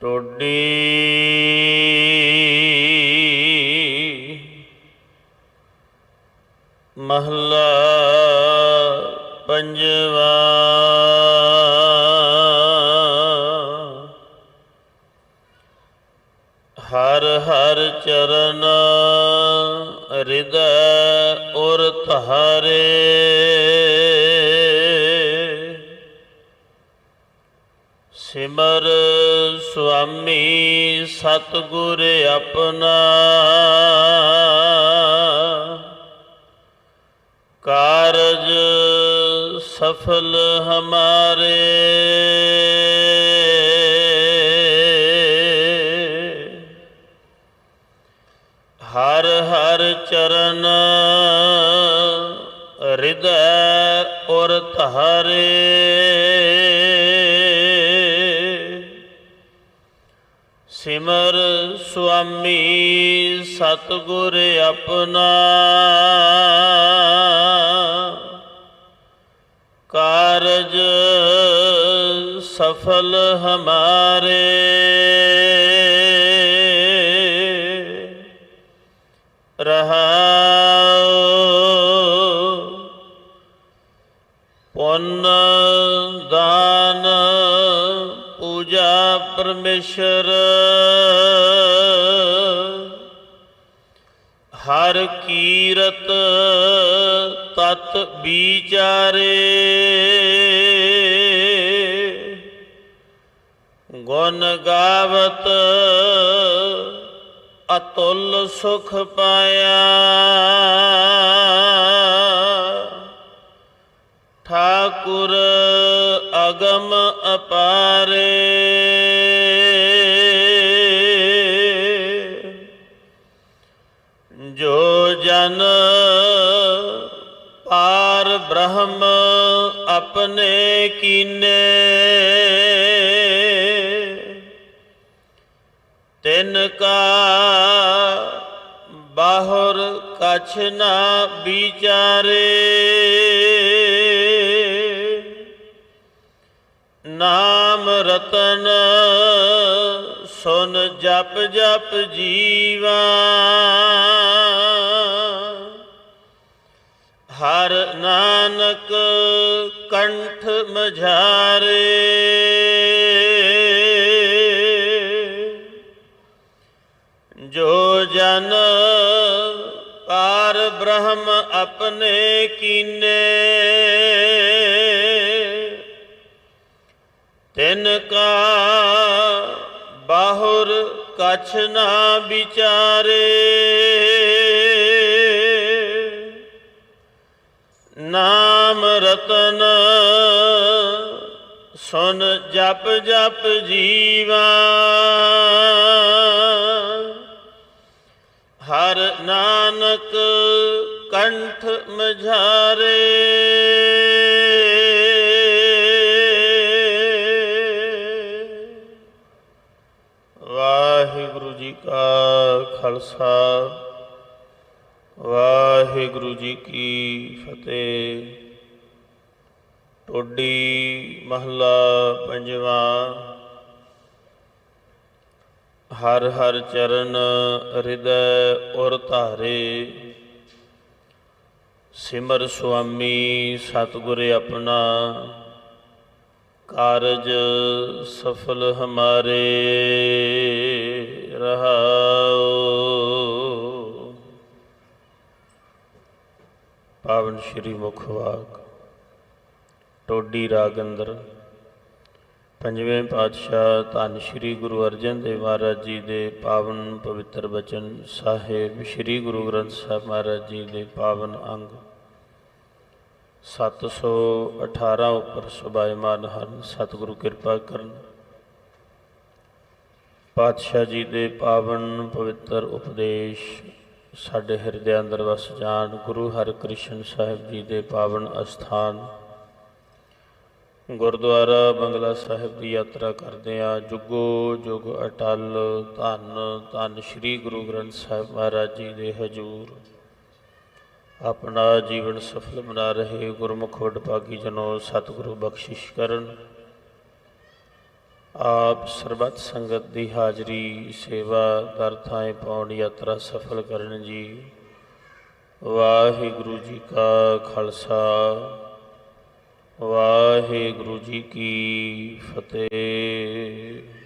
ਟੋਡੀ ਮਹਲਾ ਪੰਜਵਾ ਹਰ ਹਰ ਚਰਨ ਹਿਰਦੈ ਔਰ ਧਾਰੇ ਸਿਮਰ ਸੁਆਮੀ ਸਤਿਗੁਰ ਆਪਣਾ। ਕਾਰਜ ਸਫਲ ਹਮਾਰੇ। ਹਰ ਹਰ ਚਰਨ ਹਿਰਦੈ ਔਰ ਧਾਰੇ। ਸਿਮਰ ਸੁਆਮੀ ਸਤਿਗੁਰ ਆਪਣਾ। ਕਾਰਜ ਸਫਲ ਹਮਾਰੇ। ਪਰਮੇਸ਼ਰ ਹਰ ਕੀਰਤ ਤਤ ਵਿਚਾਰੇ। ਗੁਣ ਗਾਵਤ ਅਤੁੱਲ ਸੁਖ ਪਾਇਆ। ਠਾਕੁਰ ਅਗਮ ਅਪਾਰੇ। ਆਪਣੇ ਕੀਨੇ। ਤਿਨ ਕਾ ਬਾਹਰ ਕਛ ਨਾ ਵਿਚਾਰੇ। ਨਾਮ ਰਤਨ ਸੁਨ ਜਪ ਜਪ ਜੀਵਾ। ਹਰ ਨਾਨਕ ਕੰਠ ਮਝਾਰੇ। ਜੋ ਜਨ ਪਾਰ ਬ੍ਰਹਮ ਆਪਣੇ ਕੀਨੇ, ਤਿਨ ਕਾ ਬਾਹੁਰ ਕਛ ਨਾ ਵਿਚਾਰੇ। ਰਤਨ ਸੁਨ ਜਪ ਜਪ ਜੀਵਾ। ਹਰ ਨਾਨਕ ਕੰਠ ਮਝਾਰੇ। ਵਾਹਿਗੁਰੂ ਜੀ ਕਾ ਖਾਲਸਾ, ਵਾਹਿਗੁਰੂ ਜੀ ਕੀ ਫਤਿਹ। ਟੋਡੀ ਮਹੱਲਾ ਪੰਜਵਾਂ। ਹਰ ਹਰ ਚਰਨ ਹਿਰਦੈ ਔਰ ਧਾਰੇ। ਸਿਮਰ ਸੁਆਮੀ ਸਤਿਗੁਰ ਆਪਣਾ। ਕਾਰਜ ਸਫਲ ਹਮਾਰੇ ਰਹਾਉ। ਪਾਵਨ ਸ਼੍ਰੀ ਮੁਖ ਵਾਕ। ਟੋਡੀ ਰਾਗਿੰਦਰ ਪੰਜਵੇਂ ਪਾਤਸ਼ਾਹ ਧੰਨ ਸ਼੍ਰੀ ਗੁਰੂ ਅਰਜਨ ਦੇਵ ਮਹਾਰਾਜ ਜੀ ਦੇ ਪਾਵਨ ਪਵਿੱਤਰ ਬਚਨ ਸਾਹਿਬ, ਸ਼੍ਰੀ ਗੁਰੂ ਗ੍ਰੰਥ ਸਾਹਿਬ ਮਹਾਰਾਜ ਜੀ ਦੇ ਪਾਵਨ ਅੰਗ। 718 ਉੱਪਰ ਸੁਭਾਇਮਾਨ ਹਨ, ਸਤਿਗੁਰੂ ਕਿਰਪਾ ਕਰਨ। ਪਾਤਸ਼ਾਹ ਜੀ ਦੇ ਪਾਵਨ ਪਵਿੱਤਰ ਉਪਦੇਸ਼ ਸਾਡੇ ਹਿਰਦੇ ਅੰਦਰ ਵਸ ਜਾਣ, ਗੁਰੂ ਹਰਿਕ੍ਰਿਸ਼ਨ ਸਾਹਿਬ ਜੀ ਦੇ ਪਾਵਨ ਅਸਥਾਨ। ਗੁਰਦੁਆਰਾ ਬੰਗਲਾ ਸਾਹਿਬ ਦੀ ਯਾਤਰਾ ਕਰਦੇ ਆ ਜੁਗੋ ਜੁਗ ਅਟਲ, ਧੰਨ ਧੰਨ ਸ੍ਰੀ ਗੁਰੂ ਗ੍ਰੰਥ ਸਾਹਿਬ ਮਹਾਰਾਜ ਜੀ ਦੇ ਹਜੂਰ। ਆਪਣਾ ਜੀਵਨ ਸਫਲ ਬਣਾ ਰਹੇ ਗੁਰਮੁਖ ਵਡਭਾਗੀ ਜਨੋ ਸਤਿਗੁਰੂ ਬਖਸ਼ਿਸ਼ ਕਰਨ। ਆਪ ਸਰਬੱਤ ਸੰਗਤ ਦੀ ਹਾਜ਼ਰੀ, ਸੇਵਾ ਦਰ ਥਾਂ ਪਾਉਣ ਯਾਤਰਾ ਸਫਲ ਕਰਨ ਜੀ। ਵਾਹਿਗੁਰੂ ਜੀ ਕਾ ਖਾਲਸਾ। ਵਾਹਿਗੁਰੂ ਜੀ ਕੀ ਫਤਿਹ।